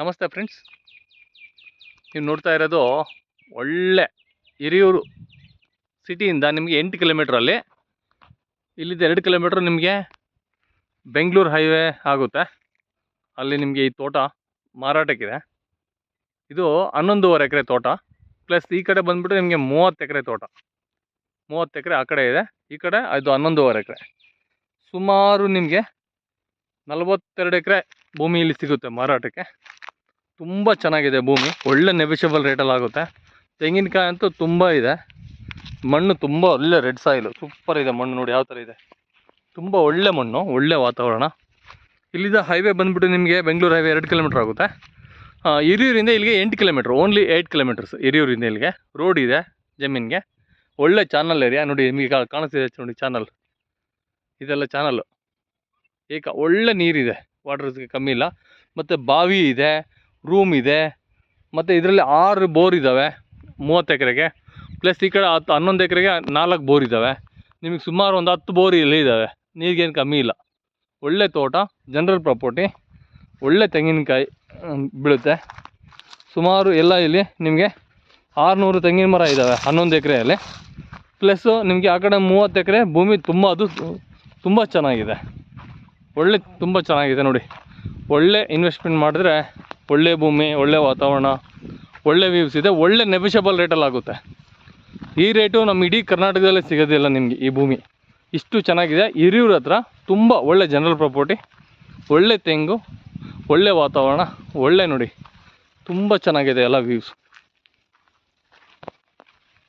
ನಮಸ್ತೆ ಫ್ರೆಂಡ್ಸ್. ನೀವು ನೋಡ್ತಾ ಇರೋದು ಒಳ್ಳೆ ಹಿರಿಯೂರು ಸಿಟಿಯಿಂದ ನಿಮಗೆ ಎಂಟು ಕಿಲೋಮೀಟ್ರಲ್ಲಿ ಇಲ್ಲಿದ್ದ ಎರಡು ಕಿಲೋಮೀಟ್ರ್ ನಿಮಗೆ ಬೆಂಗಳೂರು ಹೈವೇ ಆಗುತ್ತೆ. ಅಲ್ಲಿ ನಿಮಗೆ ಈ ತೋಟ ಮಾರಾಟಕ್ಕಿದೆ ಇದು. ಹನ್ನೊಂದೂವರೆ ಎಕರೆ ತೋಟ. ಪ್ಲಸ್ ಈ ಕಡೆ ಬಂದುಬಿಟ್ಟು ನಿಮಗೆ ಮೂವತ್ತು ಎಕರೆ ತೋಟ. ಮೂವತ್ತು ಎಕರೆ ಆ ಕಡೆ ಇದೆ. ಈ ಕಡೆ ಅದು ಹನ್ನೊಂದೂವರೆ ಎಕರೆ. ಸುಮಾರು ನಿಮಗೆ ನಲವತ್ತೆರಡು ಎಕರೆ ಭೂಮಿ ಇಲ್ಲಿ ಸಿಗುತ್ತೆ ಮಾರಾಟಕ್ಕೆ. ತುಂಬ ಚೆನ್ನಾಗಿದೆ ಭೂಮಿ. ಒಳ್ಳೆ ನೆಬಿಷಬಲ್ ರೇಟಲ್ಲಿ ಆಗುತ್ತೆ. ತೆಂಗಿನಕಾಯಿ ಅಂತೂ ತುಂಬ ಇದೆ. ಮಣ್ಣು ತುಂಬ ಒಳ್ಳೆ ರೆಡ್ ಸಾಯಿಲು ಸೂಪರ್ ಇದೆ ಮಣ್ಣು ನೋಡಿ ಯಾವ ಥರ ಇದೆ. ತುಂಬ ಒಳ್ಳೆ ಮಣ್ಣು, ಒಳ್ಳೆ ವಾತಾವರಣ. ಇಲ್ಲಿಂದ ಹೈವೇ ಬಂದುಬಿಟ್ಟು ನಿಮಗೆ ಬೆಂಗಳೂರು ಹೈವೇ ಎರಡು ಕಿಲೋಮೀಟ್ರ್ ಆಗುತ್ತೆ. ಹಿರಿಯೂರಿಂದ ಇಲ್ಲಿಗೆ ಎಂಟು ಕಿಲೋಮೀಟ್ರ್ ಓನ್ಲಿ ಏಯ್ಟ್ ಕಿಲೋಮೀಟರ್ಸ್ ಹಿರಿಯೂರಿಂದ ಇಲ್ಲಿಗೆ. ರೋಡ್ ಇದೆ, ಜಮೀನಿಗೆ. ಒಳ್ಳೆ ಚಾನಲ್ ಏರಿಯಾ ನೋಡಿ ನಿಮಗೆ ಕಾಣಿಸ್ತಿದೆ ನೋಡಿ ಚಾನಲ್ ಇದೆಲ್ಲ ಚಾನಲ್ಲು ಏಕ ಒಳ್ಳೆ ನೀರಿದೆ. ವಾಟರ್ಸ್ಗೆ ಕಮ್ಮಿ ಇಲ್ಲ. ಮತ್ತು ಬಾವಿ ಇದೆ. ರೂಮ್ ಇದೆ. ಮತ್ತು ಇದರಲ್ಲಿ ಆರು ಬೋರ್ ಇದ್ದಾವೆ ಮೂವತ್ತು ಎಕರೆಗೆ. ಪ್ಲಸ್ ಈ ಕಡೆ ಹತ್ತು ಹನ್ನೊಂದು ಎಕರೆಗೆ ನಾಲ್ಕು ಬೋರ್ ಇದ್ದಾವೆ ನಿಮಗೆ ಸುಮಾರು ಒಂದು ಹತ್ತು ಬೋರ್ ಇಲ್ಲಿ ಇದ್ದಾವೆ ನೀರಿಗೇನು ಕಮ್ಮಿ ಇಲ್ಲ. ಒಳ್ಳೆ ತೋಟ ಜನರಲ್ ಪ್ರಾಪರ್ಟಿ ಒಳ್ಳೆ ತೆಂಗಿನಕಾಯಿ ಬೀಳುತ್ತೆ. ಸುಮಾರು ಎಲ್ಲ ಇಲ್ಲಿ ನಿಮಗೆ ಆರುನೂರು ತೆಂಗಿನ ಮರ ಇದ್ದಾವೆ ಹನ್ನೊಂದು ಎಕರೆಯಲ್ಲಿ. ಪ್ಲಸ್ಸು ನಿಮಗೆ ಆ ಕಡೆ ಮೂವತ್ತು ಎಕರೆ ಭೂಮಿ ತುಂಬ, ಅದು ತುಂಬ ಚೆನ್ನಾಗಿದೆ. ಒಳ್ಳೆ, ತುಂಬ ಚೆನ್ನಾಗಿದೆ ನೋಡಿ. ಒಳ್ಳೆ ಇನ್ವೆಸ್ಟ್ಮೆಂಟ್ ಮಾಡಿದ್ರೆ ಒಳ್ಳೆ ಭೂಮಿ, ಒಳ್ಳೆ ವಾತಾವರಣ, ಒಳ್ಳೆ ವ್ಯೂಸ್ ಇದೆ, ಒಳ್ಳೆ ನೆಬಿಷಬಲ್ ರೇಟಲ್ಲಿ ಆಗುತ್ತೆ. ಈ ರೇಟು ನಮ್ಮ ಇಡೀ ಕರ್ನಾಟಕದಲ್ಲೇ ಸಿಗೋದಿಲ್ಲ ನಿಮಗೆ ಈ ಭೂಮಿ. ಇಷ್ಟು ಚೆನ್ನಾಗಿದೆ. ಹಿರಿಯೂರ ಹತ್ರ ತುಂಬ ಒಳ್ಳೆ ಜನರಲ್ ಪ್ರಾಪರ್ಟಿ ಒಳ್ಳೆ ತೆಂಗು, ಒಳ್ಳೆ ವಾತಾವರಣ, ಒಳ್ಳೆ ನೋಡಿ. ತುಂಬ ಚೆನ್ನಾಗಿದೆ ಎಲ್ಲ ವ್ಯೂಸ್